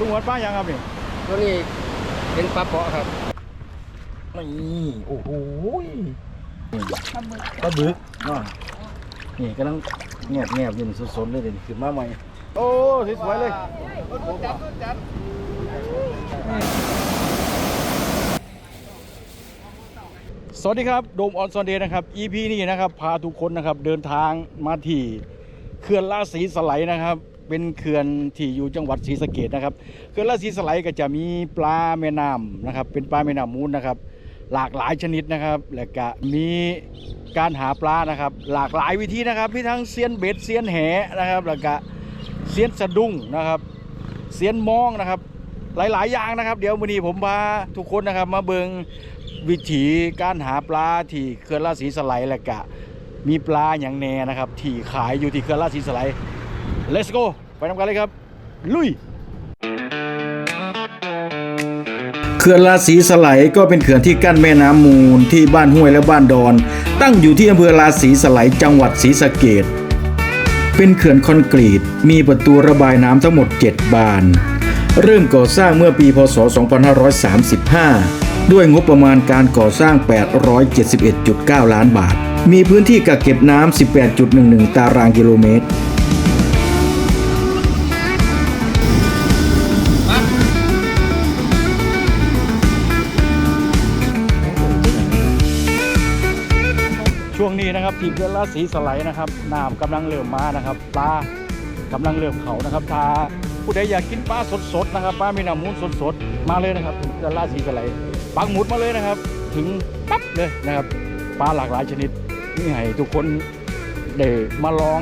ลุงหัวป้ายังครับนี่ตัวนี้เป็นปลาเปาะครับนี่โอ้โหปลาบึกเนาะนี่กำลังแงบแงบอยู่นี่สดๆเลยเดี๋ยวนี้ขึ้นมาใหม่โอ้สวยๆเลยสวัสดีครับโดมออนซอนเดย์นะครับ EP นี้นะครับ พาทุกคนนะครับ เดินทางมาที่เขื่อนราศีสไลด์นะครับ เป็นเขื่อนที่อยู่จังหวัดศรีสะเกดนะครับเขื่อนราศีสไลก็จะมีปลาแม่น้ำนะครับ เป็นปลาแม่น้ำมูลนะครับ หลากหลายชนิดนะครับ และก็มีการหาปลานะครับ หลากหลายวิธีนะครับมีทั้งเซียนเบ็ดเซียนแหนะครับแล้วก็เซียนสะดุ้งนะครับเซียนมองนะครับหลาย ๆ อย่างนะครับ เดี๋ยววันนี้ผมพาทุกคนนะครับ มาเบิงวิถีการหาปลาที่เขื่อนราศีสไลและกะ มีปลาอย่างแน่นะครับ ที่ขายอยู่ที่เขื่อนราศีสไล let's go ไปทำกันเลยครับ ลุยเขื่อนราศีสไลก็เป็นเขื่อนที่กั้นแม่น้ำมูลที่บ้านห้วยและบ้านดอน ตั้งอยู่ที่อำเภอราศีสไลจังหวัดศรีสะเกดเป็นเขื่อนคอนกรีต มีประตูระบายน้ำทั้งหมด 7 บาน เริ่มก่อสร้างเมื่อปีพศ 2535 ด้วยงบประมาณการก่อสร้าง 871.9 ล้านบาท มีพื้นที่กักเก็บน้ำ 18.11 ตารางกิโลเมตร นะครับทีมเรือราศีสไลด์นะครับน้ำกำลังเริ่มมานะครับปลากำลังเริ่มเขานะครับถ้าผู้ใดอยากกินปลาสดๆนะครับปลามีน้ำมูลสดๆมาเลยนะครับเรือราศีสไลด์ปักหมุดมาเลยนะครับ ถึงปั๊บเลยนะครับปลาหลากหลายชนิดนี่ให้ทุกคนได้มาลอง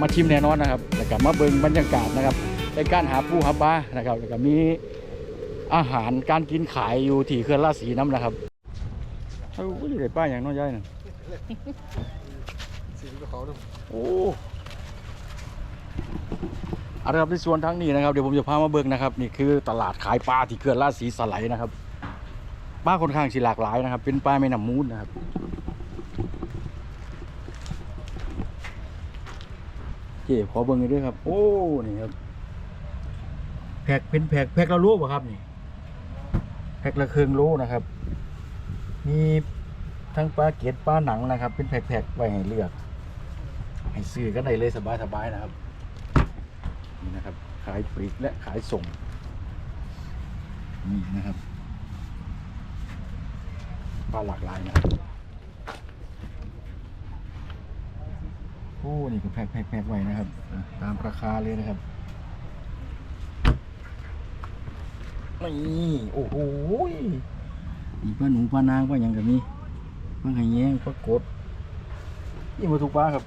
มาชิมแน่นอนนะครับแล้วก็มาเบิ่งบรรยากาศนะครับในการหาปูหาปลานะครับแล้วก็มีอาหารการกินขายอยู่ที่เขื่อนราศีน้ำนะครับเอ้าได้ป้าอย่างน้อยใหญ่หนึ่ง สีก็เขาดูโอ้เอาละครับในส่วนทั้งนี้นะครับเดี๋ยวผมจะพามาเบิ่งนะครับนี่คือตลาดขายปลาที่เขื่อนราศีสไลด์นะครับปลาค่อนข้างสิหลากหลายนะครับ เป็นปลาแม่น้ำมูลนะครับเจ๊ขอเบิ่งหน่อยด้วยครับ โอ้นี่ครับแพ็กเป็นแพ็กแพ็กละโลป่ะครับนี่แพ็กละเครื่องโลนะครับ มี ทั้งปลาเกล็ดปลาหนังนะครับ เป็นแพ็กๆไว้ให้เลือก ให้ซื้อกันได้เลยสบายๆนะครับนี่นะครับ ขายปลีกและขายส่งนี่นะครับปลาหลากหลายนะครับโอ้นี่ก็แพ็คแพ็คแพ็คไว้นะครับ ตามราคาเลยนะครับนี่โอ้โหมีปลาหนูปลานางปลาอย่างกับนี้ ปลาไห่แยงปลากดนี่มาถูกปลาครับ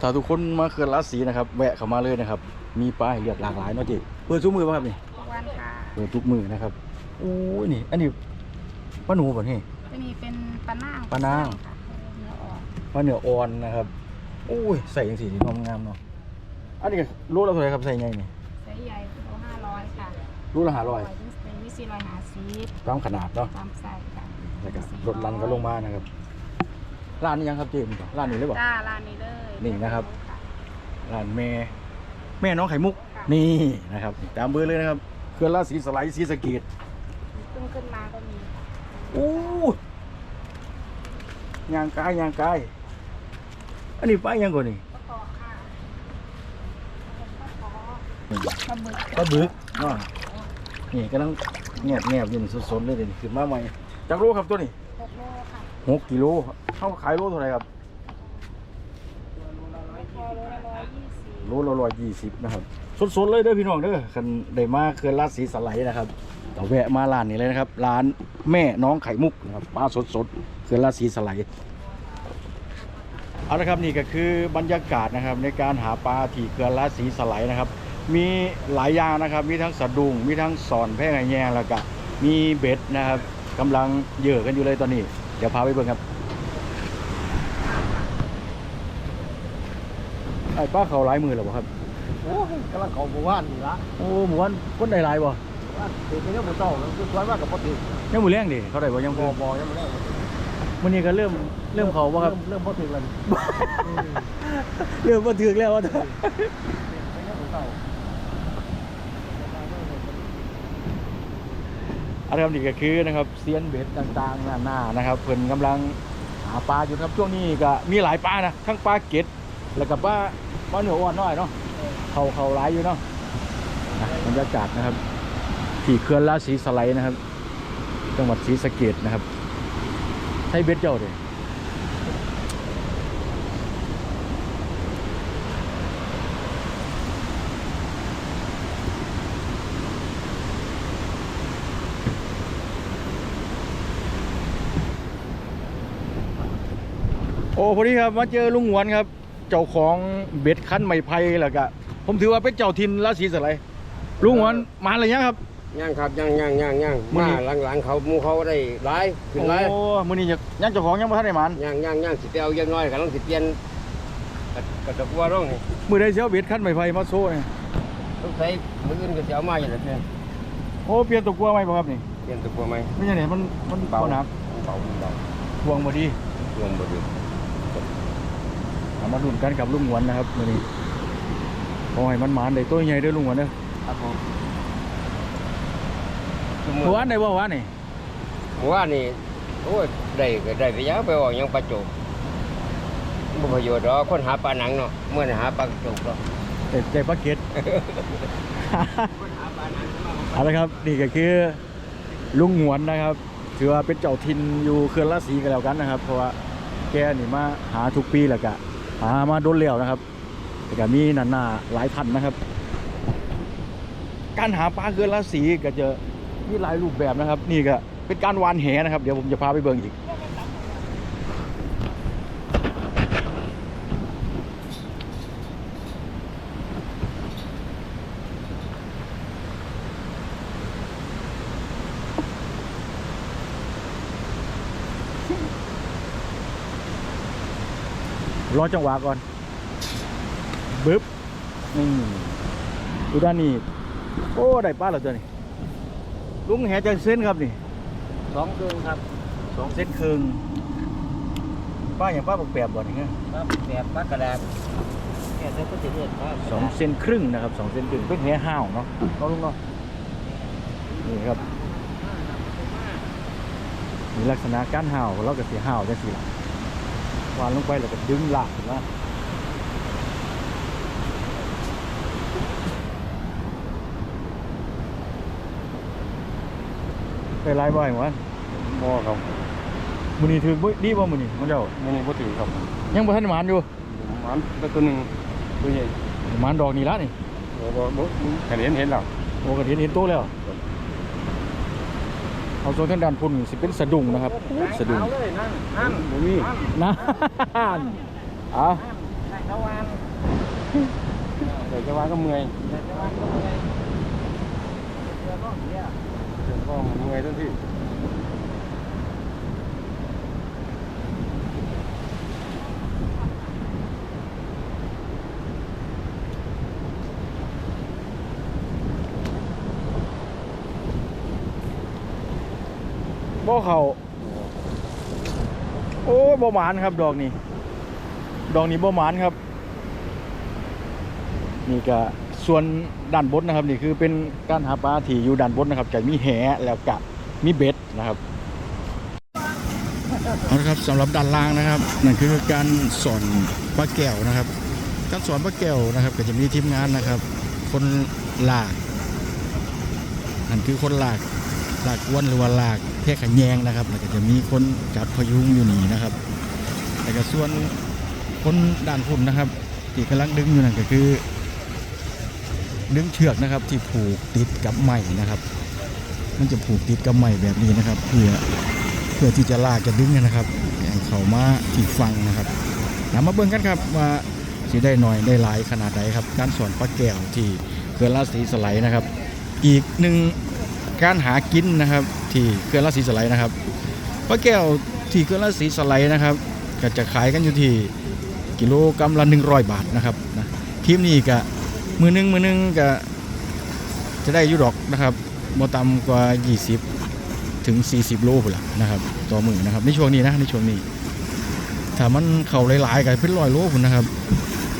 ถ้าทุกคนมาเขื่อนราศีนะครับ แวะเข้ามาเลยนะครับ มีปลาให้เลือกหลากหลายเนาะจีเปิดทุกมือป่ะครับนี่ทุกวันค่ะเปิดทุกมือนะครับโอ้ยนี่ อันนี้ปลาหนูป่ะนี่จะมีเป็นปลาน่างปลานางค่ะเนื้ออ่อนปลาเนื้ออ่อนนะครับโอ้ยใส่ยังสีงามงามๆเนาะอันนี้ก็รู้แล้วเท่าไหร่ครับใส่ไงนี่ไซส์ใหญ่โลห้าร้อยค่ะรู้ละห้าร้อยเป็นวิซีร้อยห้าสิบตามขนาดเนาะตามไซส์ค่ะแล้วก็รถลันก็ลงมานะครับร้านนี้ยังครับเจมส์ร้านนี้เลยบ่จ้าร้านนี้เลยนี่นะครับร้านแม่แม่น้องไข่มุกนี่นะครับ ตามเบอร์เลยนะครับเขื่อนราศีสไลด์ศรีสะเกดเพิ่งขึ้นมาก็มีค่ะโอ้ยางกายยางกาย อันนี้ป้ายังก่อนนี่ปลาเกาะค่ะปลาหมึกปลาบึกเนาะนี่กำลังแงบแงบอยู่นี่สดๆเลยเดี๋ยวนี้ขึ้นมาใหม่จากโลครับตัวนี้หกโลค่ะหกกิโลเขาขายโลเท่าไหร่ครับพอโลละร้อยยี่สิบโลละร้อยยี่สิบนะครับสดๆเลยเด้อพี่น้องเด้อคันได้มาเขื่อนราศีสไลด์นะครับเราแวะมาร้านนี้เลยนะครับ ร้านแม่น้องไข่มุกนะครับปลาสดๆเขื่อนราศีสไลด์ เอาละครับนี่ก็คือบรรยากาศนะครับในการหาปลาที่เขื่อนราศีสไลด์นะครับ มีหลายอย่างนะครับ มีทั้งสะดุ้งมีทั้งสอนแพร่ไงแยงแล้วก็มีเบ็ดนะครับกำลังเหยื่อกันอยู่เลยตอนนี้ เดี๋ยวพาไปเบิ่งครับไอ้ป้าเขาหลายมือแล้วบ่ครับโอ้ยกำลังเขาหมู่บ้านนี่ละโอ้หมู่บ้านคนใดหลายบ่หถือเป็นเรื่องหมูเต่าคือสวนมากกับปกติยังมือแรงดิเขาได้บ่ยังบบ่อบอยังไม่ได้มื้ อนี้ก็เริ่มเริ่มเขาบ่ครับ เริ่มพอถึงแล้วเริ่มบ่ถึกแล้วว่าเป็นเรื่องหมูเต่าอันนี้นี่ก็คือนะครับเซียนเบ็ดต่างๆหน้าๆนะครับเพิ่นกำลังหาปลาอยู่ครับช่วงนี้ก็มีหลายปลานะทั้งปลาเก็ดแล้วก็ปลาปลาเหนืออ่อนน้อยเนาะเขาเขาหลายอยู่เนาะอะบรรยากาศนะครับที่เขื่อนราศีสไลด์นะครับ จังหวัดศรีสะเกษนะครับ ใช้เบ็ดเจ้าเด้โอ้พอดีครับมาเจอลุงหวนครับ เจ้าของเบ็ดคันไม้ไผ่แล้วก็ผมถือว่าเป็นเจ้าถิ่นราศีสไลลุงหวนมาอะไรยังครับ ย่างครับย่างย่างย่างย่างมื้อมานี้ หลังๆเขาหมูเขาได้หลายขึ้นหลายโอ้มื้อนี้ยังเจ้าของยังบ่ทันได้หมานย่างย่างย่างสิไปเอายังน้อยกำลังสิเปลี่ยนกับกับตะกัวร้องนี่มื้อใดสิเอาเบ็ดคันไม้ไผ่มาโซ่เนี่ยต้องใช้มืออื่นก็สิเอามาอย่างนั้นเพื่อนโอ้เปลี่ยนตัวกลัวไหมบ่ครับนี่เปลี่ยนตะกัวไหมไม่ใช่เนี่ยมันมันเบาเบาหนักเบาเบาทวงบ่ดีรวมบ่ดีเอามาลุ้นกันกับลุงหวนนะครับมื้อนี้ขอให้มันหมานได้ตัวใหญ่เด้อลุงหวนเด้อครับผม เมื่อวานได้บ่วานนี่เมื่อวานนี่โอ้ยได้ก็ได้ไปยาวไปออกยังปลาโจกบ่ประโยชน์ดอกคนหาปลาหนังเนาะเมื่อน่ะหาปลาโจกเนาะได้ได้ปลาเก็ดคนหาปลาหนังมาเอาละครับนี่ก็คือลุงหวนนะครับ ถือว่าเป็นเจ้าถิ่นอยู่เขื่อนราศีกันแล้วกันนะครับ เพราะว่าแกนี่มาหาทุกปีแล้วก็หามาโดนแล้วนะครับแต่ก็มีนันนาหลายพันนะครับ การหาปลาเขื่อนราศีก็จะ มีหลายรูปแบบนะครับ นี่ก็เป็นการวานแหนะครับ เดี๋ยวผมจะพาไปเบิ่งอีกรอจังหวะก่อนบึ๊บนี่ดูด้านนี้ โอ้ ได้ปลาแล้วตัวนี้ ลุงแหจังเส้นครับนี่สองเครื่องครับสองเส้นครึ่งป้าอย่างป้าแปลกๆบ่นี่ฮะครับแบบปลากระดาษเนี่ยเจ้าก็จะเรียกว่าสองเส้นครึ่งนะครับสองเส้นครึ่งเป็นแหห้าวเนาะเนาะลุงเนาะนี่ครับมีลักษณะการห่าวเราก็เสียห่าวจังสี่ละวานลงไปแล้วก็ดึงหลากขึ้นม ไปไล่บ่อยมั้งบ่ครับมือนี้ถือบ่ดีบ่มือนี้มันเจ้าไม่นี่บ่ถือครับยังบ่ทันหมานอยู่มันเป็นตัวหนึ่งตัวใหญ่หมานดอกนี่ละนี่บ่บ่บ่เห็นเห็นแล้วโอ้ก็เห็นเห็นโตแล้วเอาโซนทางด้านพุ่นสิเป็นสะดุ้งนะครับสะดุ้งเลยนั่นนั่นบ่มีนะอะตะวันเดี๋ยวจะวางก็เมื่อยเดี๋ยวก็เมื่อย ทันทีบ่เขาโอ้บ่หมานครับ ดอกนี้ดอกนี้บ่หมานครับ นี่ก็ส่วน ด้านบนนะครับนี่คือเป็นการหาปลาที่อยู่ด้านบนนะครับจะมีแหแล้วก็มีเบ็ดนะครับเอาละครับสำหรับด้านล่างนะครับนั่นคือการสอนปลาแก้วนะครับ การสอนปลาแก้วนะครับ ก็จะมีทีมงานนะครับ คนหลากนั่นคือคนหลากหลากอ้วนหรือว่าลากแพร่ขะแยงนะครับ แล้วก็จะมีคนจับพยุงอยู่นี่นะครับแต่ก็ส่วนคนด้านพุ่นนะครับที่กำลังดึงอยู่นั่นก็คือ ดึงเชือกนะครับ ที่ผูกติดกับไม้นะครับ มันจะผูกติดกับไม้แบบนี้นะครับ เพื่อเพื่อที่จะลากจะดึงนะครับให้เขามาที่ฟังนะครับนำมาเบิ่งกันครับว่าสิได้หน่อยได้หลายขนาดใดครับ การสอนปลาแก้วที่เขื่อนราศีสไลด์นะครับ อีกหนึ่งการหากินนะครับ ที่เขื่อนราศีสไลด์นะครับปลาแก้วที่เขื่อนราศีสไลด์นะครับ ก็จะขายกันอยู่ที่กิโลกรัมละ100 บาทนะครับนะทีมนี้ก็ มือหนึงมือหนึงก็จะได้อยุดอกนะครับบ่ต่ำกว่า 20 ถึง 40 โลพุ่นละนะครับต่อมือนะครับในช่วงนี้นะในช่วงนี้ถ้ามันเข้าหลายๆก็เป็นร้อยโลพุ่นนะครับ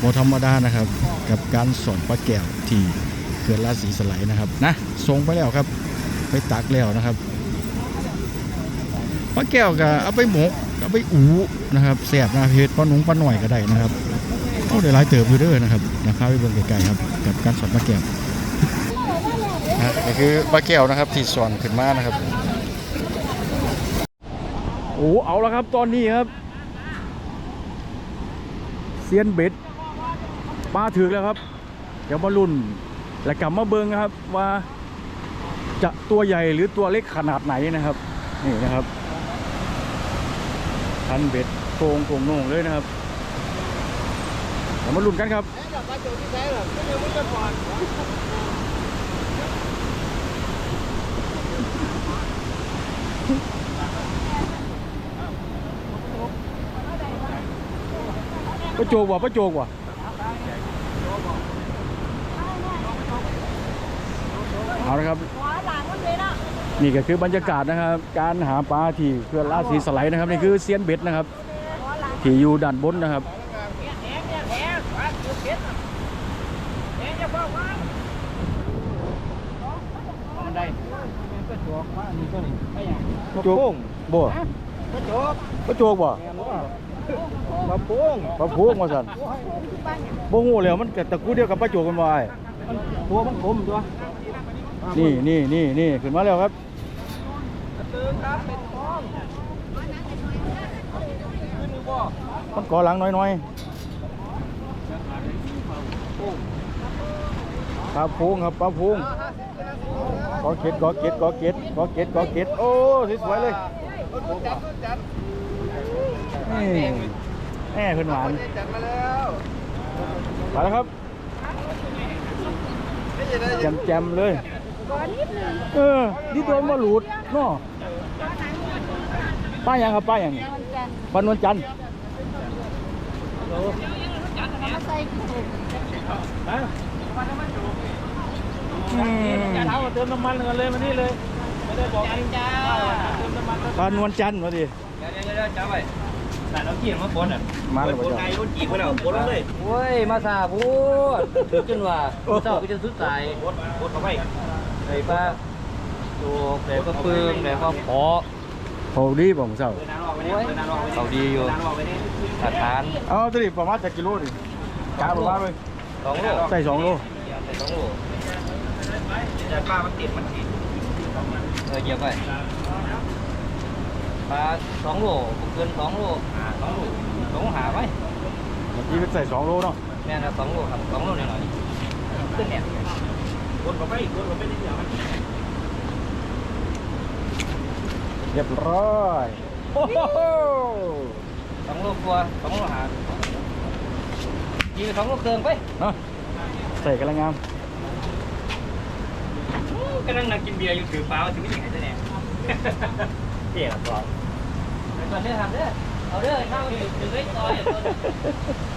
บ่ธรรมดานะครับ กับการสอนปลาแก้วที่เขื่อนราศีสไลด์นะครับนะส่งไปแล้วครับ ไปตักแล้วนะครับปลาแก้วก็เอาไปหมกเอาไปอูนะครับแสบนาเพชรปลาหนุ่งปลาหน่อยก็ได้นะครับโอ้ได้หลายเติบอยู่เด้อนะครับนะครับไปเบิ่งไกลๆครับ กับการสอนปลาแก้วนะนี่คือปลาแก้วนะครับที่สอนขึ้นมานะครับโอ้เอาแล้วครับตอนนี้ครับเซียนเบ็ดปลาถึกแล้วครับ เดี๋ยวมาลุ่นและกลับมาเบิงนะครับว่าจะตัวใหญ่หรือตัวเล็กขนาดไหนนะครับ นี่นะครับทันเบ็ดโครงโครงโหน่งเลยนะครับเดี๋ยวมาลุ้นกันครับ ประโจกว่ะประโจกว่ะเอาละครับ นี่ก็คือบรรยากาศนะครับ การหาปลาที่เพื่อนล่าสีสไลด์นะครับ นี่คือเซียนเบ็ดนะครับ ที่อยู่ด้านบนนะครับ กระโปงบ่กระโจกประโจกบ่กระโปงปลาพูงมาสั่นบ่ฮู้แล้วมันก็ตระกูลเดียวกับปลาโจกกันบ่ไอ้ตัวมันกลมตัวนี่นี่นี่นี่ขึ้นมาแล้วครับตึงครับเป็นฟองขึ้นหรือบ่มันก่อหลังน้อยๆ ปลาพูงครับปลาพูงกอเก็ดกอเก็ดกอเก็ดกอเก็ดกอเก็ดโอ้สวยๆเลยนี่แม่ขึ้นหวานจัดมาแล้วมาแล้วครับแจมแจมๆเลยก้อนนิดนึงเออนี่ตัวมาหลุดเนาะป้ายังครับป้ายังนี่มันจันทร์ปันนวลจันทร์เอามาใส่ถุงอืมจะ เท้าเติมน้ำมันกันเลยมานี่เลยไม่ได้บอกเองจ้าเติมน้ำมันปานวลจันทร์มาดิเดี๋ยวเดี๋ยวเดี๋ยวจ้าไปแต่เราเกี่ยงมาปนอะมาแล้วบ่ปนจ้ะไงปนจีบไปแล้วปนเลยโอ้ยมาซาพูดถึงจนว่าเจ้าก็จะสุดสายปนปนเข้าไปไอ้ป้าดูแต่ก็ปึงแต่ก็ขอเขาดีบ่ผมเศร้าเดินน้ำออกไปเนี่ยเดินน้ำออกไปเขาดีอยู่น้ำออกไปเนี่ยสถานเอาตัวนี้ประมาณจักกิโลนี่กาประมาณเลย สองโลใส่สองโลใส่สองโลแต่ป้ามันติดมันติดเออเหยียบไปปลาสองโลบ่เกินสองโลหาสองโลสองโลหาไว้เมื่อกี้เป็นใส่สองโลเนาะแม่นะสองโลครับสองโลหน่อยๆขึ้นเนี่ยปนเข้าไปปนเข้าไปนิดเดียวเรียบร้อยโอ้โหสองโลกว่าสองโลหา ยิงสองโลเกินไปเนาะใส่กำลังงามกำลังนั่งกินเบียร์อยู่ถือปลาถือไม่ยังไงจะเนี่ยเกี่ยวกับไปก่อนเด้อครับเด้อเอาเด้อเข้าอยู่ถึงไอ้ซอยอะต้น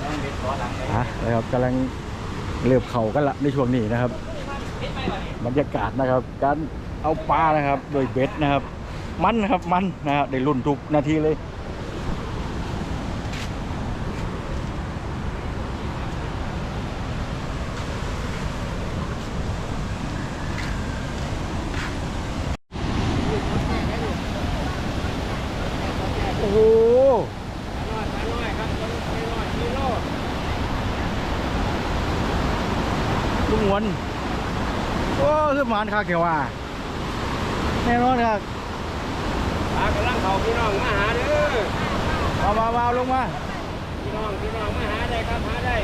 ต้องเป็นตัวหลังเลยอะนะครับกำลังเริ่มเข่ากันละในช่วงนี้นะครับ บรรยากาศนะครับ การเอาปลานะครับ โดยเบ็ดนะครับ มันนะครับมันนะครับได้รุ่นทุกนาทีเลย โอ้โห ลุงหวนโอ้คือหมานคาเขียวว่าแน่นอนครับปลากำลังเขาพี่น้องมาหาเด้อมามามาลงมาพี่น้องพี่น้องมาหาได้ครับหาได้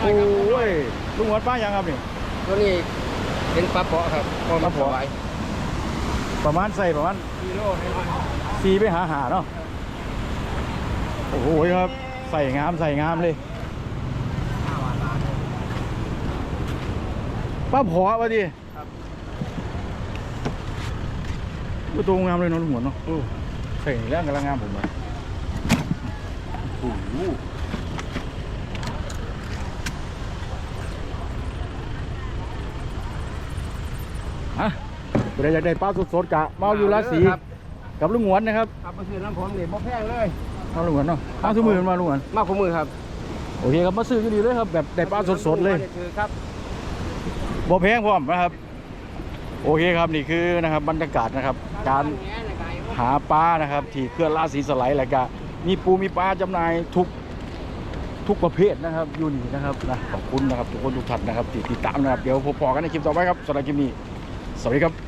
โอ้ยลุงหวนป้ายังครับนี่ตัวนี้เป็นปลาเปาะครับปลาเปาะไว้ประมาณใส่ประมาณกิโลน้อยสีไปหาหาเนาะ โอ้โหครับใส่งามใส่งามเลยป้าผอะดิก็ตัวงามเลยน้องหัวเนาะใส่แล้วกำลังงามผมเลยโอ้ฮะเดี๋ยวอยากได้ป้าสดๆกะเมาอยู่ราศีกับลุงหวนนะครับครับมาซื้อน้ำผมเดี๋ยมาแพงเลย เอาลุงหวนเนาะเอาทุกมือมาลุงหวนมาคู่มือครับ โอเคครับมาซื้ออยู่ดีเลยครับ แบบได้ปลาสดๆเลยคือครับบ่แพงพร้อมนะครับ โอเคครับนี่คือนะครับบรรยากาศนะครับ การหาปลานะครับ ที่เคลื่อนล่าสีสไลด์แล้วก็มีปูมีปลาจำหน่ายทุกทุกประเภทนะครับอยู่นี่นะครับนะขอบคุณนะครับทุกคนทุกท่านนะครับที่ติดตามนะครับ เดี๋ยวพบพอกันในคลิปต่อไปครับสำหรับคลิปนี้สวัสดีครับ